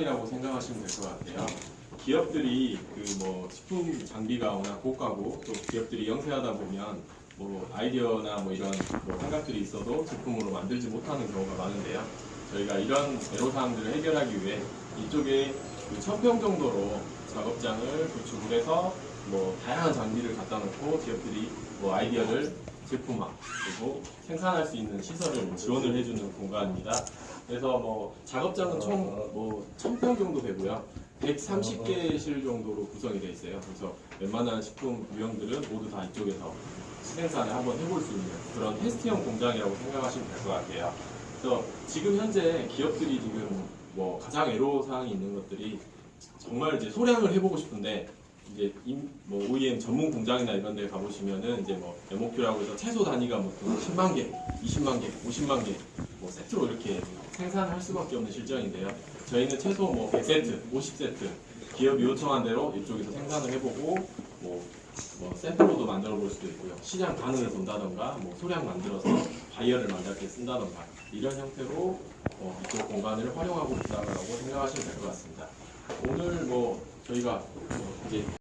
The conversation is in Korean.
이라고 생각하시면 될 것 같아요. 기업들이 그 뭐 식품 장비가 워낙 고가고 또 기업들이 영세하다 보면 뭐 아이디어나 뭐 이런 뭐 생각들이 있어도 제품으로 만들지 못하는 경우가 많은데요. 저희가 이런 애로사항들을 해결하기 위해 이쪽에 그 천평 정도로 작업장을 구축을 해서 뭐 다양한 장비를 갖다 놓고 기업들이 뭐 아이디어를 제품화 그리고 생산할 수 있는 시설을 지원을 해주는 공간입니다. 그래서 뭐 작업장은 총뭐 1000평 정도 되고요. 130개실 정도로 구성이 되어 있어요. 그래서 웬만한 식품 유형들은 모두 다 이쪽에서 생산을 한번 해볼 수 있는 그런 테스트형 공장이라고 생각하시면 될 것 같아요. 그래서 지금 현재 기업들이 지금 뭐 가장 애로사항이 있는 것들이 정말 이제 소량을 해보고 싶은데 이제 임- 뭐 OEM 전문 공장이나 이런 데 가보시면은 이제 뭐 MOQ라고 해서 최소 단위가 뭐 10만 개, 20만 개, 50만 개, 뭐 세트로 생산을 할 수밖에 없는 실정인데요. 저희는 최소 뭐 100세트, 50세트 기업이 요청한 대로 이쪽에서 생산을 해보고 뭐, 뭐 샘플로도 만들어 볼 수도 있고요. 시장 반응을 본다던가 뭐 소량 만들어서 바이어를 만들 때 쓴다던가 이런 형태로 어, 이쪽 공간을 활용하고 있다고 생각하시면 될 것 같습니다. 오늘 뭐 저희가 뭐 이제